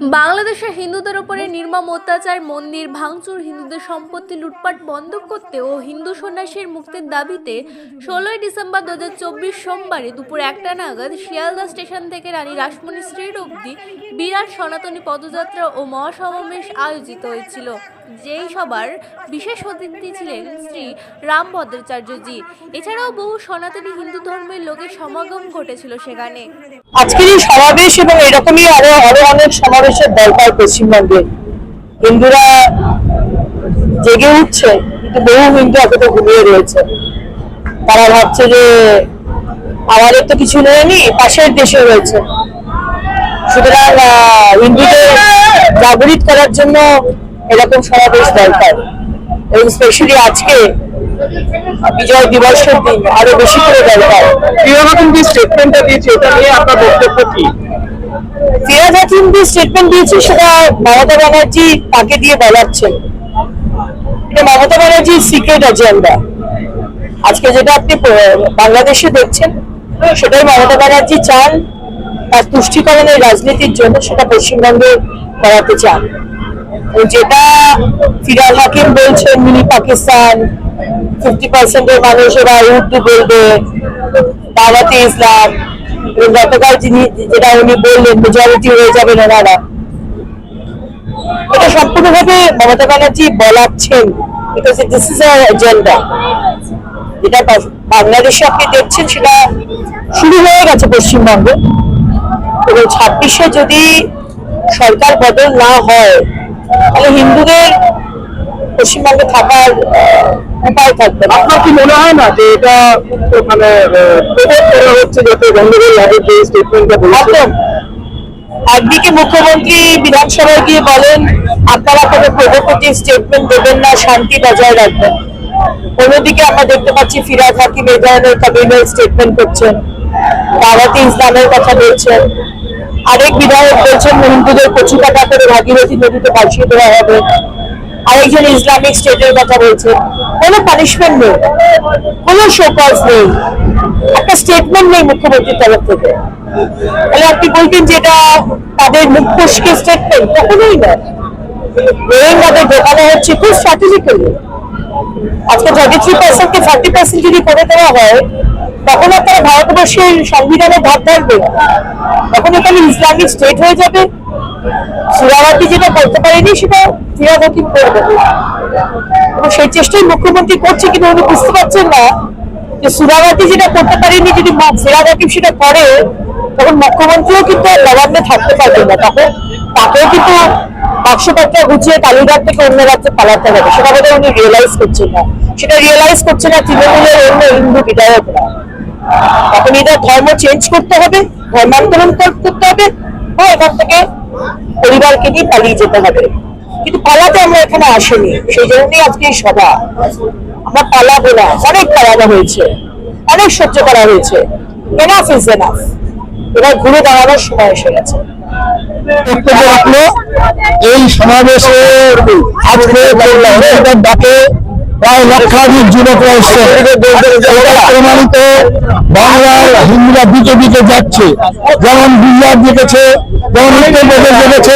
বাংলাদেশের হিন্দুদের উপরে নির্মম অত্যাচার, মন্দির ভাঙচুর, হিন্দুদের সম্পত্তি লুটপাট বন্ধ করতে ও হিন্দু সন্ন্যাসীর মুক্তির দাবিতে ষোলোই ডিসেম্বর দু হাজার চব্বিশ সোমবারে দুপুর একটা নাগাদ শিয়ালদা স্টেশন থেকে রানী রাসমণি স্ট্রিট অবধি বিরাট সনাতনী পদযাত্রা ও মহাসমাবেশ আয়োজিত হয়েছিল, যেই সবার বিশেষ অতিথি ছিলেন শ্রী রাম ভদ্রাচার্যজি। এছাড়াও বহু সনাতনী হিন্দু ধর্মের লোকের সমাগম ঘটেছিল সেখানে। আজকের এই সমাবেশ এবং এরকমই আরও আরও অনেক সমাবেশের দরকার পশ্চিমবঙ্গে। হিন্দুরা জেগে উঠছে, কিন্তু বহু হিন্দু এখনও ঘুমিয়ে রয়েছে। তারা ভাবছে যে আমাদের তো কিছু নেয়নি পাশের দেশে রয়েছে। সুতরাং হিন্দুদের জাগরিত করার জন্য এরকম সমাবেশ দরকার। এবং স্পেশালি আজকে বিজয় দিবসের দিন আরও বেশি করে দরকার। প্রিয়াঙ্কা কিন্তু স্টেটমেন্টটা দিয়েছে, এটা নিয়ে আপনার বক্তব্য কি? ফিরাজ হাকিম যে স্টেটমেন্ট দিয়েছে, সেটা মমতা ব্যানার্জি তাকে দিয়ে বলাচ্ছেন এটা মমতা ব্যানার্জির সিক্রেট এজেন্ডা আজকে যেটা আপনি বাংলাদেশে দেখছেন, সেটাই মমতা ব্যানার্জি চান তার তুষ্টিকরণের রাজনীতির জন্য, সেটা পশ্চিমবঙ্গে করাতে চান। যেটা ফিরাজ হাকিম বলছেন, মিনি পাকিস্তান ফিফটি পার্সেন্টের মানুষ এরা উর্দু বলবে, দাওয়াতে ইসলাম। গতকাল যিনি যেটা উনি বললেন মেজরিটি হয়ে যাবেন ওনারা এটা সম্পূর্ণভাবে মমতা ব্যানার্জি বলাচ্ছেন বিকজ দিস ইজ এজেন্ডা যেটা বাংলাদেশে আপনি দেখছেন, সেটা শুরু হয়ে গেছে পশ্চিমবঙ্গে। এবং ছাব্বিশে যদি সরকার বদল না হয়, তাহলে হিন্দুদের পশ্চিমবঙ্গে থাকার উপায় থাকবে আপনার কি মনে হয় না যে এটা মানে হচ্ছে যাতে গন্ডগোল হবে যে স্টেটমেন্টটা একদিকে মুখ্যমন্ত্রী বিধানসভায় গিয়ে বলেন আপনারা কোনো প্রভোকেটিভ স্টেটমেন্ট দেবেন না শান্তি বজায় রাখবেন। অন্যদিকে আমরা দেখতে পাচ্ছি ফিরাজ হাকিম এই ধরনের কমিউনাল স্টেটমেন্ট করছেন। দাওয়াতি ইসলামের কথা বলছেন। আরেক বিধায়ক বলছেন হিন্দুদের কচু কাটা করে ভাগীরথী নদীতে ভাসিয়ে দেওয়া হবে। আরেকজন ইসলামিক স্টেটের কথা বলছেন কোনো পানিশমেন্ট নেই। কোনো শোকজ নেই। একটা স্টেটমেন্ট নেই মুখ্যমন্ত্রীর তরফ থেকে। তাহলে আপনি বলতেন যে এটা তাদের মুখ ফসকে স্টেটমেন্ট কখনোই না রোহিঙ্গাদের ঢোকানো হচ্ছে খুব স্ট্র্যাটেজিক্যালি আজকে থার্টি থ্রি পার্সেন্টকে থার্টি পার্সেন্ট যদি করে দেওয়া হয়, তখন আর তারা ভারতবর্ষের সংবিধানে ধার ধারবে না। তখন এখানে ইসলামিক স্টেট হয়ে যাবে। সুরাবাতি যেটা করতে পারেনি, সেটা হাকিম করবে? এবং সেই চেষ্টাই মুখ্যমন্ত্রী করছে কিন্তু উনি বুঝতে পারছেন না যে সুরাবাতি যেটা করতে পারেনি, যদি মা- সেটা করে, তখন মুখ্যমন্ত্রীও কিন্তু নবান্নে থাকতে পারবে না। তখন তাকেও কিন্তু বাক্সপত্র গুছিয়ে কালীঘাট থেকে অন্য রাজ্যে পালাতে হবে। সেটা বোধহয় উনি রিয়েলাইজ করছেন না। সেটা রিয়েলাইজ করছে না তৃণমূলের অন্য হিন্দু বিধায়করা। এখন এদের ধর্ম চেঞ্জ করতে হবে, ধর্মান্তরণ করতে হবে। বা এখান থেকে পরিবারকে নিয়ে পালিয়ে যেতে হবে। কিন্তু পালাতে আমরা এখানে আসিনি। সেই জন্যই আজকে এই সভা। আমরা পালাবো না। অনেক পালানো হয়েছে। অনেক সহ্য করা হয়েছে। এনাফ ইজ এনাফ এবার ঘুরে দাঁড়ানোর সময় এসে গেছে। এই সমাবেশে আজকে ডাকে প্রায় লক্ষাধিক যুবকরা এসছে এটা প্রমাণিত বাংলার হিন্দুরা বিজেপিতে যাচ্ছে। যেমন গুজরাট জিতেছে যেমন উত্তরপ্রদেশ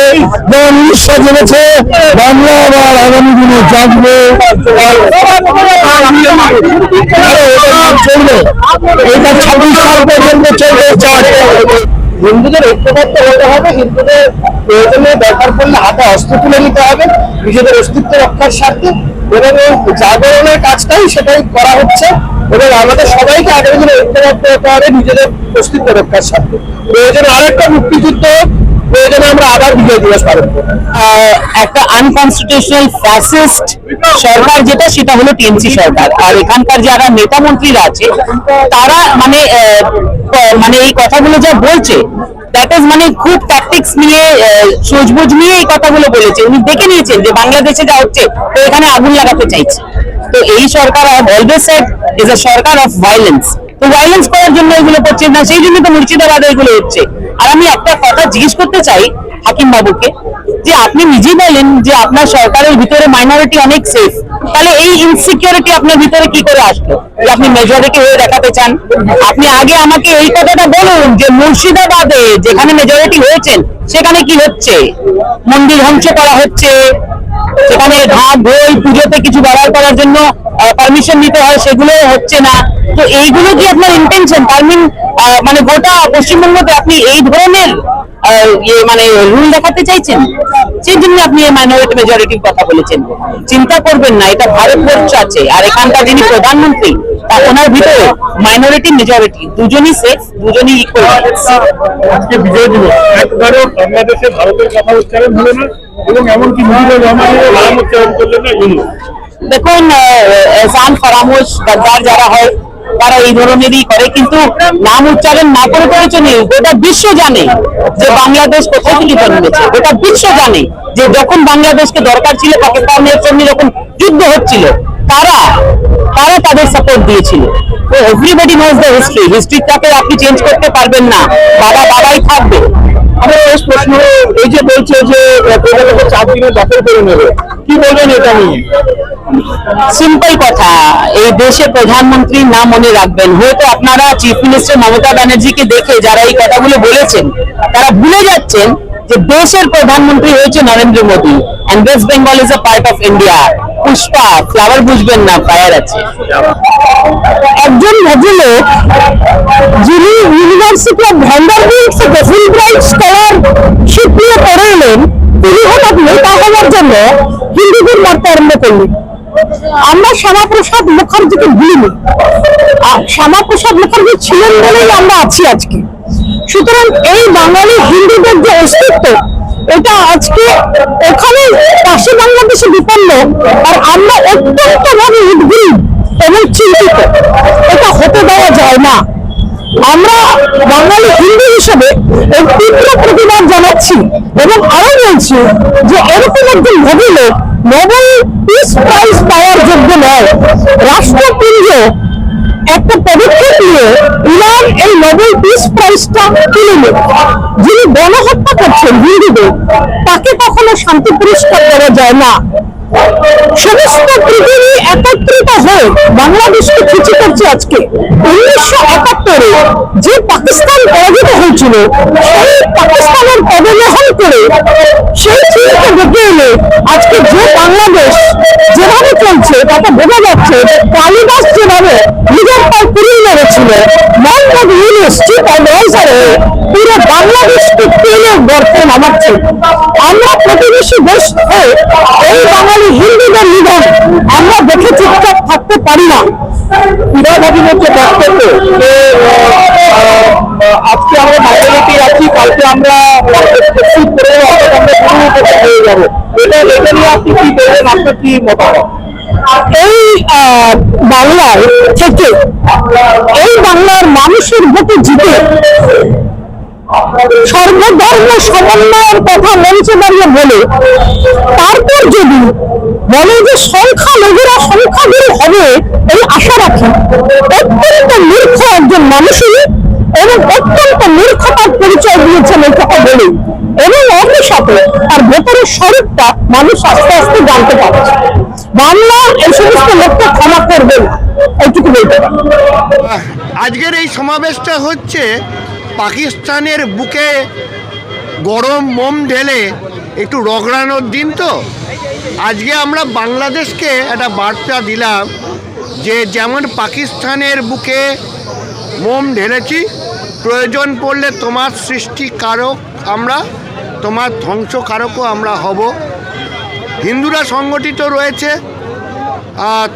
যেমন উড়িষ্যা জিতেছে বাংলা আবার আগামী দিনে জাগবে। চলবে। এটা ছাব্বিশ সাল পর্যন্ত চলবে হিন্দুদের ঐক্যবদ্ধ হতে হবে হিন্দুদের প্রয়োজনে দরকার পড়লে হাতে অস্ত্র তুলে নিতে হবে, নিজেদের অস্তিত্ব রক্ষার স্বার্থে এবং জাগরণের কাজটাই সেটাই করা হচ্ছে এবং আমাদের সবাইকে আগামী দিনে ঐক্যবদ্ধ হতে হবে নিজেদের অস্তিত্ব রক্ষার স্বার্থে। প্রয়োজনে আরেকটা মুক্তিযুদ্ধ প্রয়োজনে আমরা আবার বিজয় দিবস পালন করব। একটা আনকনস্টিটিউশনাল ফ্যাসিস্ট সরকার যেটা, সেটা হলো টিএমসি সরকার। আর এখানকার যারা নেতা মন্ত্রীরা আছে, তারা মানে মানে এই কথাগুলো যা বলছে দ্যাট ইজ মানে খুব ট্যাকটিক্স নিয়ে সোজবুজ নিয়ে এই কথাগুলো বলেছে। উনি দেখে নিয়েছেন যে বাংলাদেশে যা হচ্ছে, তো এখানে আগুন লাগাতে চাইছে। তো এই সরকার always said is a sarkar of violence তো ভাইলেন্স করার জন্য এগুলো করছে না, সেই জন্য তো এগুলো হচ্ছে। আর আমি একটা কথা জিজ্ঞেস করতে চাই হাকিম বাবুকে, যে আপনি নিজেই বলেন যে আপনার সরকারের ভিতরে মাইনরিটি অনেক সেফ তাহলে এই ইনসিকিউরিটি আপনার ভিতরে কি করে আসলো? যে আপনি মেজরিটি হয়ে দেখাতে চান? আপনি আগে আমাকে এই কথাটা বলুন যে মুর্শিদাবাদে যেখানে মেজরিটি হয়েছেন, সেখানে কি হচ্ছে? মন্দির ধ্বংস করা হচ্ছে। সেখানে ঢাক ঢোল পুজোতে কিছু ব্যবহার করার জন্য পারমিশন নিতে হয়, সেগুলো হচ্ছে না। তো এইগুলো কি আপনার ইন্টেনশন তার মিন গোটা পশ্চিমবঙ্গতে আপনি এই ধরনের ইয়ে মানে রুল দেখাতে চাইছেন? আপনি মাইনরিটি মেজরিটির কথা বলেছেন। চিন্তা করবেন না, এটা ভারতবর্ষ আছে। আর এখানকার যিনি প্রধানমন্ত্রী, তা ওনার ভিতরে মাইনরিটি মেজরিটি দুজনই সেফ দুজনই ইকুয়াল আজকে বিজয় দিবস। একবারও বাংলাদেশে ভারতের কথা উচ্চারণ হলো না, এবং এমনকি মুজিবুর রহমানের নাম উচ্চারণ করলেন না দেখুন আহ, এহসান ফরামোশ গদ্দার যারা হয় তারা এই ধরনেরই করে কিন্তু নাম উচ্চারণ না করে করেছে নি গোটা বিশ্ব জানে যে বাংলাদেশ কোথায় থেকে জন্মেছে। গোটা বিশ্ব জানে যে যখন বাংলাদেশকে দরকার ছিল পাকিস্তানের সঙ্গে যখন যুদ্ধ হচ্ছিল তারা তারা তাদের সাপোর্ট দিয়েছিল। তো এভরিবডি নোজ দ্য হিস্ট্রি হিস্ট্রিটাকে আপনি চেঞ্জ করতে পারবেন না। বাবা বাবাই থাকবে। আমার প্রশ্ন এই যে বলছে যে চার দিনে দখল করে নেবে। কি বলবেন এটা নিয়ে? সিম্পল কথা, এই দেশে প্রধানমন্ত্রীর নাম মনে রাখবেন। হয়তো আপনারা চিফ মিনিস্টার মমতা ব্যানার্জিকে দেখে যারা এই কথাগুলো বলেছেন, তারা ভুলে যাচ্ছেন যে দেশের প্রধানমন্ত্রী হয়েছে Narendra Modi. And West Bengal is a part of India Pushpa flower বুঝবেন না ফায়ার আছে। একজন ভদ্রলোক, যিনি university of Vanderbilt Fulbright scholarship নিয়ে পড়ে এলেন তিনি হঠাৎ নেতা হওয়ার জন্য মারতে আরম্ভ করলেন আমরা শ্যামাপ্রসাদ মুখার্জিকে ভুলিনি। শ্যামাপ্রসাদ মুখার্জি ছিলেন বলেই আমরা আছি আজকে। সুতরাং এই বাঙালি হিন্দুদের যে অস্তিত্ব, এটা আজকে ওখানে পাশে বাংলাদেশে বিপন্ন আর আমরা অত্যন্ত ভাবে উদ্গ্রীব এবং চিন্তিত। এটা হতে দেওয়া যায় না। আমরা বাঙালি হিন্দু হিসেবে এর তীব্র প্রতিবাদ জানাচ্ছি এবং আরও বলছি যে এরকম একজন ভদ্রলোক নোবেল পিস প্রাইজ পাওয়ার যোগ্য নয়। রাষ্ট্রপুঞ্জ একটা পদক্ষেপ নিয়ে ইরান এই নোবেল পিস প্রাইজটা তুলে নেবে যিনি গণহত্যা করছেন হিন্দুদের, তাকে কখনো শান্তি পুরস্কার দেওয়া যায় না। সমস্ত পৃথিবী একত্রিত হয়ে বাংলাদেশকে খুঁজি করছে আজকে। উনিশশো একাত্তরে যে পাকিস্তান পরাজিত হয়েছিল, সেই পাকিস্তানের পদগ্রহণ করে সেই চিন্তা ডেকে এলে আজকে যে বাংলাদেশ যেভাবে চলছে, তাতে বোঝা যাচ্ছে, কালিদাস যেভাবে নিজের কুড়িয়ে মেরেছিল মোহাম্মদ ইউনুস চিফ হয়ে। পুরো বাংলাদেশকে টেনে গর্তে নামাচ্ছে। আমরা প্রতিবেশী দেশ, হয়ে, এই বাঙালি হিন্দুদের নিধন আমরা দেখে চুপচাপ থাকতে পারি না। ক্রীড়া হাকিমের যে আজকে আমরা মাইনরিটি আছি, কালকে আমরা এই বাংলায় থেকে এই বাংলার মানুষের ভোটে জিতে সর্বধর্ম সমন্বয়ের কথা মঞ্চে দাঁড়িয়ে বলে, তারপর যদি বলে যে সংখ্যা লঘুরা সংখ্যাগুরু হবে, এই আশা রাখি। অত্যন্ত মূর্খ একজন মানুষই এবং অত্যন্ত মূর্খতার পরিচয় দিয়েছেন এই কথা বলে। এবং একই সাথে তার ভেতরের স্বরূপটা মানুষ আস্তে আস্তে জানতে পারছে। বাংলা এই সমস্ত লোককে ক্ষমা করবে না। এইটুকু বলতে আজকের এই সমাবেশটা হচ্ছে পাকিস্তানের বুকে গরম মোম ঢেলে একটু রগড়ানোর দিন তো। আজকে আমরা বাংলাদেশকে একটা বার্তা দিলাম যে যেমন পাকিস্তানের বুকে মোম ঢেলেছি। প্রয়োজন পড়লে তোমার সৃষ্টিকারক আমরা, তোমার ধ্বংসকারকও আমরা হব। হিন্দুরা সংগঠিত রয়েছে।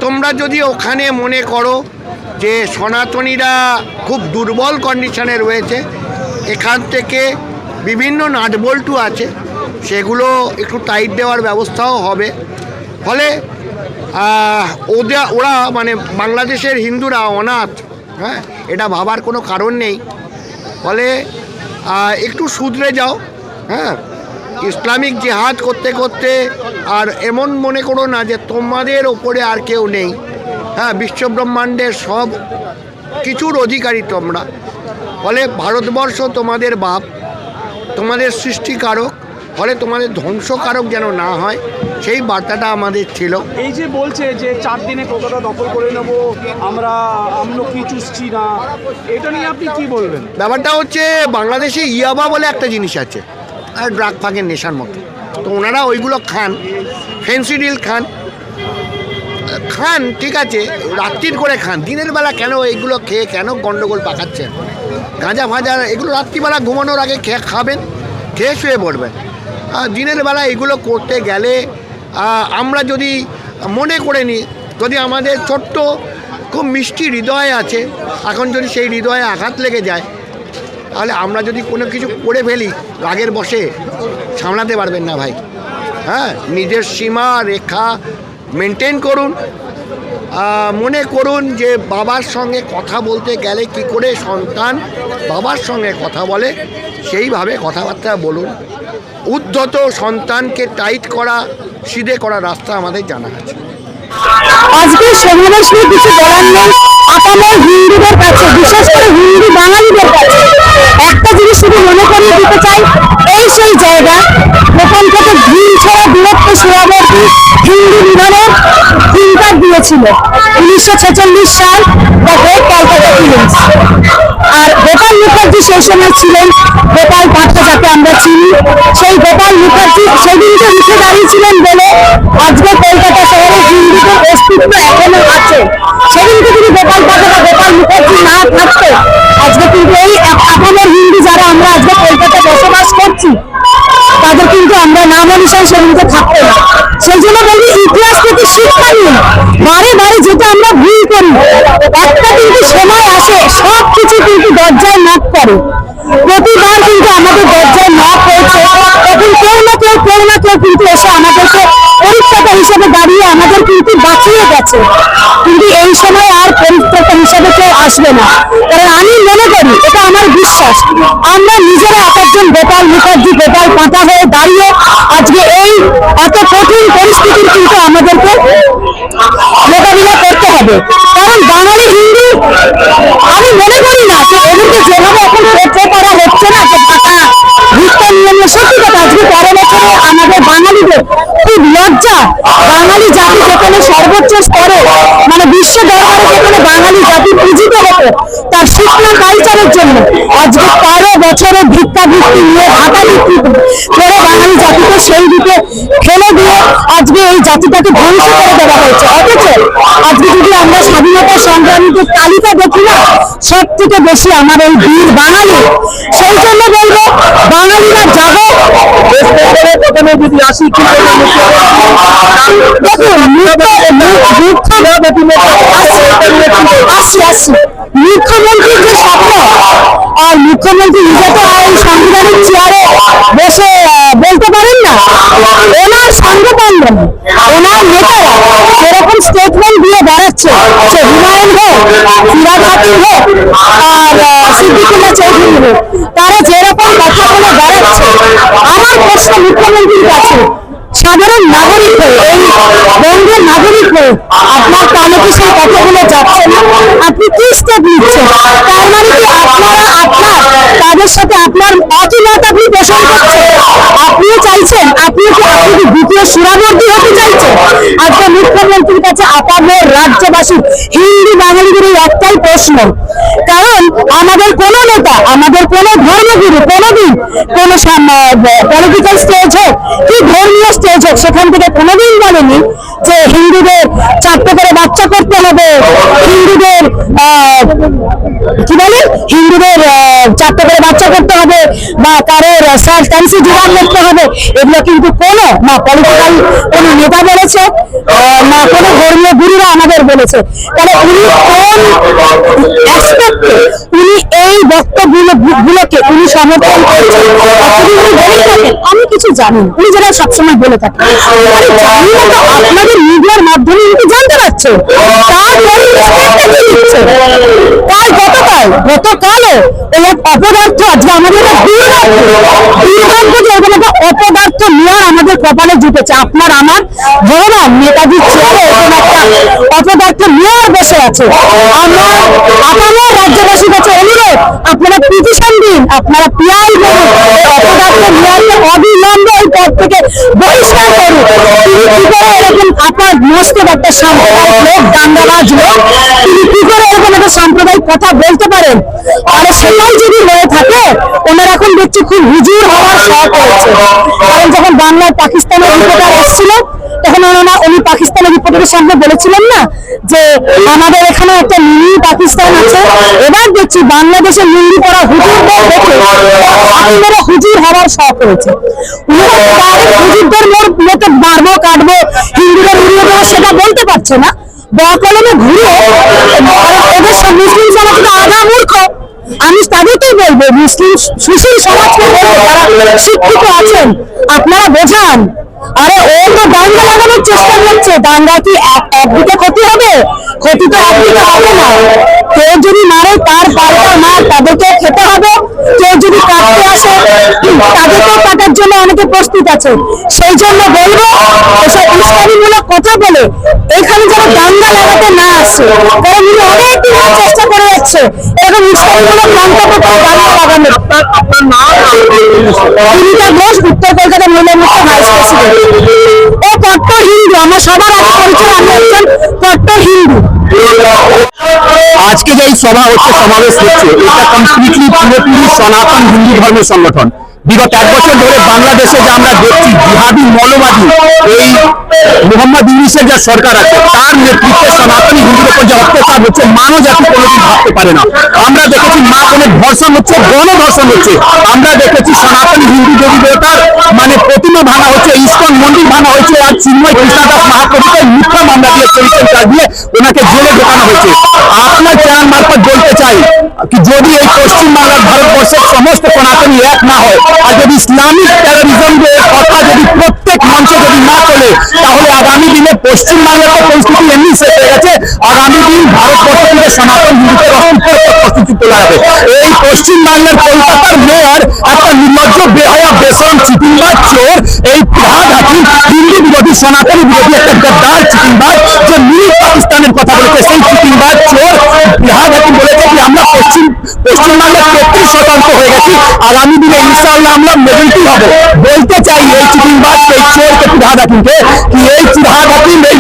তোমরা যদি ওখানে মনে করো যে সনাতনীরা খুব দুর্বল কন্ডিশনে রয়েছে, এখান থেকে বিভিন্ন নাটবল্টু আছে, সেগুলো একটু টাইট দেওয়ার ব্যবস্থাও হবে। ফলে ওদের ওরা মানে বাংলাদেশের হিন্দুরা অনাথ। হ্যাঁ এটা ভাবার কোনো কারণ নেই। ফলে একটু শুধরে যাও হ্যাঁ। ইসলামিক জেহাদ করতে করতে আর এমন মনে করো না যে তোমাদের ওপরে আর কেউ নেই। হ্যাঁ বিশ্বব্রহ্মাণ্ডের সব কিছুর অধিকারী তোমরা। ফলে ভারতবর্ষ তোমাদের বাপ, তোমাদের সৃষ্টিকারক ফলে তোমাদের ধ্বংসকারক যেন না হয় সেই বার্তাটা আমাদের ছিল। এই যে বলছে যে চার দিনে কলকাতা দখল করে নেব আমরা আমলকি চুষছি না এটা নিয়ে আপনি কি বলবেন? ব্যাপারটা হচ্ছে বাংলাদেশে ইয়াবা বলে একটা জিনিস আছে আর ড্রাগ ফাঁকের নেশার মতো। তো ওনারা ওইগুলো খান ফেন্সিডিল খান খান ঠিক আছে রাত্রির করে খান। দিনের বেলা কেন এইগুলো খেয়ে কেন গন্ডগোল পাকাচ্ছেন? গাঁজা ফাঁজা এগুলো রাত্রিবেলা ঘুমানোর আগে খেয়ে খাবেন খেয়ে শুয়ে পড়বেন। দিনের বেলা এগুলো করতে গেলে আমরা যদি মনে করে নিই, যদি আমাদের ছোট্ট খুব মিষ্টি হৃদয় আছে, এখন যদি সেই হৃদয়ে আঘাত লেগে যায়, তাহলে আমরা যদি কোনো কিছু করে ফেলি রাগের বসে সামলাতে পারবেন না ভাই। হ্যাঁ নিজের সীমা, রেখা মেনটেন করুন। মনে করুন যে বাবার সঙ্গে কথা বলতে গেলে কি করে সন্তান বাবার সঙ্গে কথা বলে, সেইভাবে কথাবার্তা বলুন। উদ্ধত সন্তানকে টাইট করা সিধে করা রাস্তা আমাদের জানা আছে। আজকে সমাবেশ নিয়ে কিছু বলার নেই। আপামর হিন্দুদের কাছে, বিশেষ করে হিন্দু বাঙালিদের কাছে একটা জিনিস শুধু মনে করিয়ে দিতে চাই এই সেই জায়গা। যেখান থেকে ভিন ছড়া দূরত্ব সীমাবর্তী হিন্দু বিধানের চিন্তার দিয়েছিল। উনিশশো ছেচল্লিশ সাল দ্য গ্রেট ফিলিংস আর গোপাল মুখার্জি সেই সময় ছিলেন। গোপাল পাঠা যাকে আমরা চিনি। সেই গোপাল মুখার্জি সেদিনকে উঠে দাঁড়িয়েছিলেন বলে আজকে কলকাতা শহরে হিন্দুদের অস্তিত্ব এখনও আছে। সেদিনকে বা গোপাল মুখার্জি না থাকতো আজকে কিন্তু এই এখনের হিন্দু যারা আমরা আজকে কলকাতায় করছি, তাদের কিন্তু আমরা নাম অনুসারে সেদিনকে থাকতো না। সেই জন্য বলি, ইতিহাস থেকে শিক্ষা নিন বারে বারে যেটা আমরা ভুল করি, একটা কিন্তু সময় আসে, সব কিছু কিন্তু দরজায় নক করে। প্রতিবার কিন্তু আমাদের দরজায় নক হয়েছে তখন কেউ না কেউ কেউ না কেউ কিন্তু এসে আমাদেরকে পরীক্ষাটা হিসেবে দাঁড়িয়ে আমাদের কিন্তু বাঁচিয়ে গেছে। কিন্তু এই সময় আর পরীক্ষাটা হিসেবে কেউ আসবে না। কারণ আমি মনে করি, এটা বিশ্বাস। আমরা নিজেরা এক একজন গোপাল মুখার্জি, গোপাল পাতা হয়ে দাঁড়িয়ে আজকে এই এত কঠিন পরিস্থিতির কিন্তু আমাদেরকে মোকাবিলা করতে হবে। কারণ বাঙালি হিন্দু, আমি মনে করি না যে এদেরকে যেভাবে এখন পেটে করা হচ্ছে না, যে টাকা ভিক্ষা নিয়ে নিয়ে সত্যি কথা, আজকে তেরো বছরে আমাদের বাঙালিদের খুব লজ্জা। বাঙালি জাতি যেখানে সর্বোচ্চ স্তরে মানে বিশ্ব দরবারে যেখানে বাঙালি জাতি পূজিত হতো, তার শুকনা কালচারের জন্য। আজকে তেরো বছরের ভিক্ষাবৃত্তি নিয়ে ভাতা বিক্রি করে বাঙালি জাতিকে সেই দিকে ফেলে দিয়ে আজকে এই জাতিটাকে ধ্বংস করে দেওয়া হয়েছে অথচ আজকে যদি আমরা স্বাধীনতা সংগ্রামীদের তালিকা দেখি না সব থেকে বেশি আমার এই বীর বাঙালি। সেই জন্য বলব বাঙালিরা যাব প্রথমে যদি আসি কি দেখুন আসছি আসছি মুখ্যমন্ত্রীর যে স্বপ্ন আর মুখ্যমন্ত্রী নিজে তো আর সাংবিধানিক চেয়ারে বসে বলতে পারেন না? ওনার পানবেন ওনার নেতারা যেরকম স্টেটমেন্ট দিয়ে বেড়াচ্ছে সে হুমায়ুন হোক হাকিম হোক আর আহ, সিদ্দিকুল্লাহ চৌধুরী হোক তারা যেরকম কথা বলে বেড়াচ্ছে আমার প্রশ্ন মুখ্যমন্ত্রীর কাছে সাধারণ নাগরিক হয়ে এই বঙ্গের নাগরিক হয়ে আপনার কানে কি সেই কথাগুলো যাচ্ছে না? আপনি কি স্টেপ নিচ্ছেন তার মানে কি আপনার তাদের সাথে আপনার অচিনত আপনি পোষণ করছেন আপনিও চাইছেন আপনি কি আপনি কি দ্বিতীয় সুরাবর্তী হতে চাইছেন? আজকে মুখ্যমন্ত্রীর কাছে আপামর রাজ্যবাসী হিন্দু বাঙালিদের এই একটাই প্রশ্ন। কারণ আমাদের কোন নেতা, আমাদের কোন ধর্মগুরু কোনোদিন কোন পলিটিক্যাল স্টেজ হোক কি ধর্মীয় স্টেজ হোক, সেখান থেকে কোনোদিন বলেনি যে হিন্দুদের চারটে করে বাচ্চা করতে হবে হিন্দুদের কি বলে? হিন্দুদের চারটে করে বাচ্চা করতে হবে, বা কারোর সার্টেন্সি জোগাড় করতে হবে, এগুলো কিন্তু কোনো না পলিটিক্যাল কোন নেতা বলেছে না কোনো ধর্মীয় গুরুরা আমাদের বলেছে। তাহলে উনি কোন উনি এই বক্তব্যগুলো, গুলোকে উনি সমর্থন করছেন আমি কিছু জানি উনি যেটা সবসময় বলে থাকেন। আপনাদের মিডিয়ার মাধ্যমে কিন্তু জানতে কি কাল গতকাল গতকালও এই এক অপদার্থ আজকে আমাদের দুর্ভাগ্য যে এরকম একটা অপদার্থ আমাদের কপালে জুটেছে আপনার আমার ভগবান নেতাজির চেয়ারে এরকম একটা অপদার্থ বসে আছে আমরা আপনার রাজ্যবাসীর কাছে অনুরোধ আপনারা পিটিশন দিন আপনারা করুন এই অপদার্থ নেওয়াকে অবিলম্বে এই এরকম করে তখন ওনারা, উনি পাকিস্তানের রিপোর্টারের সামনে বলেছিলেন না যে, আমাদের এখানে একটা মিনি পাকিস্তান আছে। এবার দেখছি বাংলাদেশের লুঙ্গি পরা হুজুরদের দেখে আপনারা হুজুর হওয়ার শখ হয়েছে ওনারা মোর মতো মারবো, কাটবো, হিন্দুদের উড়িয়ে দেবো সেটা বলতে পারছে না। ব কলমে ঘুরে ওদের সব মুসলিম সমাজ তো মূর্খ। আমি তাদেরকেই বলব, মুসলিম সুশীল সমাজকে বলব, যারা শিক্ষিত আছেন, আপনারা বোঝান। আরে ও তো দাঙ্গা লাগানোর চেষ্টা করছে। দাঙ্গা কি এক- একদিকে ক্ষতি হবে? ক্ষতি তো একদিকে হবে না। কেউ যদি মারে, তার পাল্টা মার তাদেরকে খেতে হবে। কেউ যদি কাটতে আসে, তাদেরকেও কাটার জন্য অনেকে প্রস্তুত আছে সেই জন্য বলব, এসব কথা বলে এখানে যেন দাঙ্গা লাগাতে না আসে কারণ উনি চেষ্টা করে যাচ্ছে এরকম উস্কানিমূলক মন্তব্য করে দাঙ্গা প্রেসিডেন্ট ও সবার একজন হিন্দু। আজকে যে সভা হচ্ছে, সমাবেশ হচ্ছে, এটা কমপ্লিটলি পুরোপুরি সনাতন হিন্দু ধর্মের সংগঠন। বিগত এক বছর ধরে বাংলাদেশে যে আমরা দেখছি জিহাদি মৌলবাদী, এই মোহাম্মদ ইউনিসের যে সরকার আছে, তার নেতৃত্বে সনাতনী হিন্দুদের উপর যে অত্যাচার হচ্ছে মানব জাতি কোনোদিন ভাবতে পারে না। আমরা দেখেছি মা বোনের ধর্ষণ হচ্ছে, গণধর্ষণ হচ্ছে। আমরা দেখেছি সনাতনী হিন্দু দেবী দেবতার মানে প্রতিমা ভাঙা হচ্ছে, ইস্কন মন্দির ভাঙা হয়েছে, আর চিন্ময় কৃষ্ণদাস মহাকবিকে মিথ্যা মামলা দিয়ে চরিত্র দিয়ে ওনাকে জেলে ঢোকানো হয়েছে। আপনার চ্যানেল মারফত বলতে চাই যদি এই পশ্চিম বাংলার ভারতবর্ষের সমস্ত সনাতনী এক না হয় আর যদি ইসলামিক টেরোরিজম কথা যদি প্রত্যেক মঞ্চে যদি না চলে তাহলে আগামী দিনে পশ্চিম বাংলার তো পরিস্থিতি এমনি শেষ হয়ে গেছে আগামী দিন ভারতবর্ষ সনাতন হিন্দুদের অস্তিত্বের প্রস্তুতি তোলা হবে এই পশ্চিম বাংলার কলকাতার মেয়র একটা নির্লজ্জ বেহায়া বেসন চিটিংবাজ চোর এই প্রহাদ হাকিম হিন্দু বিরোধী সনাতনী বিরোধী একটা গদ্দার চিটিংবাজ যে মিনি পাকিস্তানের কথা বলেছে সেই চিটিংবাজ চোর কি পশ্চিমবাংলার তেত্রিশ শতাংশ হয়ে গেছি। আগামী দিনে ইনশাআল্লাহ আমরা মেজরিটি হব। বলতে চাই এই চিটিংবাজ এই চোরকে প্রহাদ হাকিমকে কি এই প্রহাদ হাকিম এই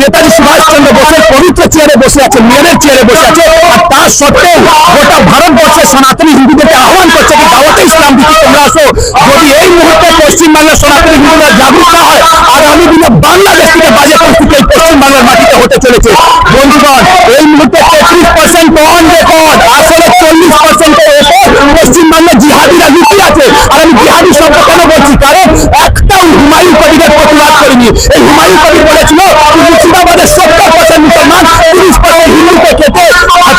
নেতাজি সুভাষচন্দ্র বোসের পবিত্র চেয়ারে বসে আছে মেয়রের চেয়ারে বসে আছে। আর তার সত্ত্বেও গোটা ভারতবর্ষের সনাতনী হিন্দুদেরকে আহ্বান করছে কি দাওয়াতে ইসলাম দিকে তোমরা আসো। যদি এই মুহূর্তে পশ্চিমবাংলার সনাতনী হিন্দুরা জাগরুক না হয়, আগামী দিনে বাংলাদেশ থেকে বাজে পরিস্থিতি এই পশ্চিমবাংলার মাটিতে হতে চলেছে। বন্ধুগণ, এই মুহূর্তে তেত্রিশ পার্সেন্ট অন রেকর্ড আসলে চল্লিশ পার্সেন্টের ওপর পশ্চিমবাংলার জিহাদিরা লুকিয়ে আছে আর আমি জিহাদি শব্দ কেন বলছি? কারণ একটাও হুমায়ুন কবিরের প্রতিবাদ করেনি। এই হুমায়ুন কবির বলেছিল মুর্শিদাবাদের সত্তর পার্সেন্ট মুসলমান, তিরিশ পার্সেন্ট হিন্দুকে খেতে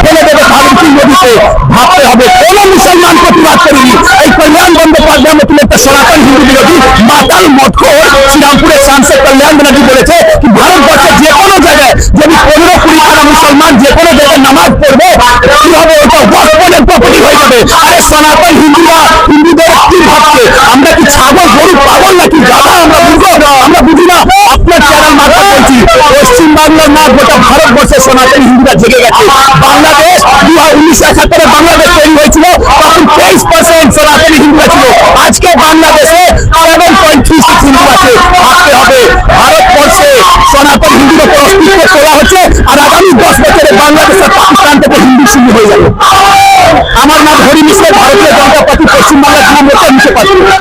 ফেলে দেবে ভারতী নদীতে। ভাবতে হবে, কোন মুসলমান প্রতিবাদ করেনি। এই কল্যাণ বন্দ্যোপাধ্যায় মতন একটা সনাতন হিন্দু বিরোধী মাতাল মঠোর শ্রীরামপুরের সাংসদ কল্যাণ ব্যানার্জি বলেছে কি, ভারতবর্ষের যে কোনো জায়গায় যদি পনেরো কুড়ি খানা মুসলমান যে কোনো জায়গায় নামাজ পড়বে কি হবে ওটা ওয়াকফের প্রপার্টি হয়ে যাবে। আরে সনাতন হিন্দুরা কি ভাবছে আমরা কি ছাগল, গরু পাগল নাকি গাধা? আমরা বুঝব আমরা বুঝি না। আপনার চ্যানেল মাথা বলছি পশ্চিম বাংলার না গোটা ভারতবর্ষের সনাতনী হিন্দুরা জেগে গেছে। বাংলাদেশ দু হাজার উনিশশো একাত্তরে বাংলাদেশ তৈরি হয়েছিল। তখন তেইশ পার্সেন্ট সনাতনী হিন্দুরা ছিল। আজকে বাংলাদেশে seven point three six Hindu আছে। ভাবতে হবে, ভারতবর্ষে সনাতন হিন্দুর উপর অস্তিত্ব তোলা হচ্ছে আর আগামী দশ বছরে বাংলাদেশ আর পাকিস্তান থেকে হিন্দু শুরু হয়ে যাবে। আমার নাম হরি মিশ্র ভারতীয় জনতা পার্টি পশ্চিমবাংলার তৃণমূল নিতে পারছি